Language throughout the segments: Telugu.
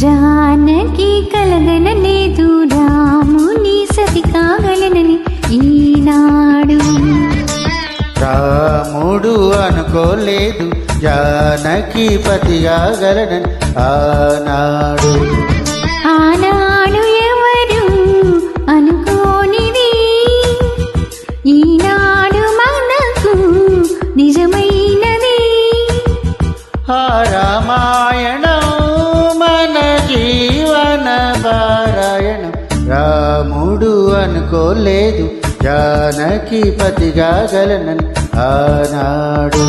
జానకి కలగనలేదు రాముని సతి కాగలనని ఈనాడు. రాముడు అనుకోలేదు జానకి పతిగాగలనని ఆనాడు. ఆనాడు ఎవరు అనుకోనిది? ఈనాడు మనకు నిజమైనది. ఆ రామాయణం రాముడు అనుకోలేదు జానకి పతిగాగలనని ఆనాడు.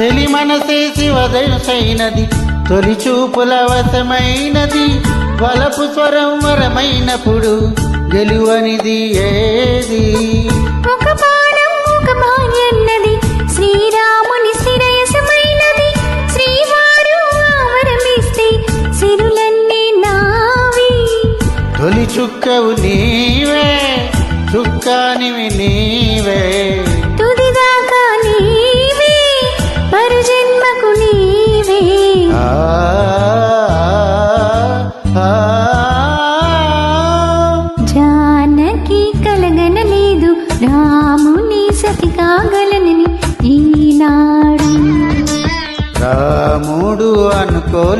చెలి మనసే శివదయుసైనది తొలి చూపుల వశమైనది. వలపు స్వరం వరమైనప్పుడు గెలువనిది ఏది? ఒక బాణం ఒక బాణ్యన్నది శ్రీరాముని శ్రీరయసమైనది శ్రీవారు ఆవరమిస్తే సిరులన్నీ నావి. తొలి చుక్కవు నీవే చుక్కానివి నీవే.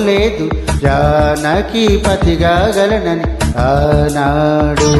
లేదు. జానకి పతిగా గలనని ఆనాడు.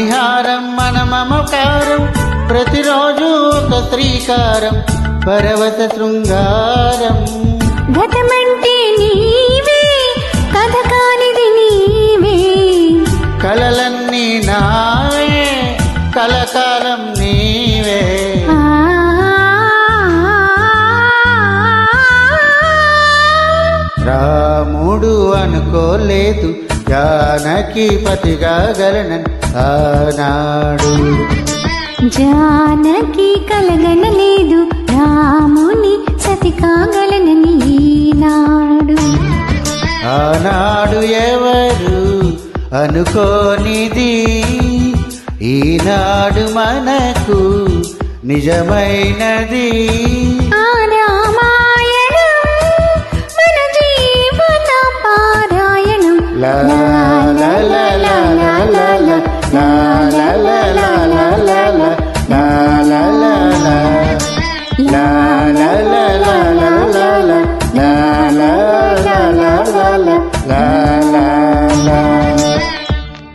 మణిహారం మన మమకారం ప్రతిరోజు ఒక శ్రీకారం పరవత శృంగారం. గతమంటే నీవే కథ కానిది నీవే. కలలన్నీ నావే కలకాలం నీవే. రాముడు అనుకోలేదు జానకి పతిగాగలనని ఆనాడు. జానకి కలగనలేదు రాముని సతి కాగలనని ఈనాడు. ఆనాడు ఎవరు అనుకోనిది? ఈనాడు మనకు నిజమైనది. ఆ రామాయణం మన జీవన పారాయణం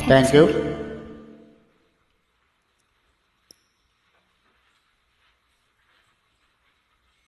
Thank you.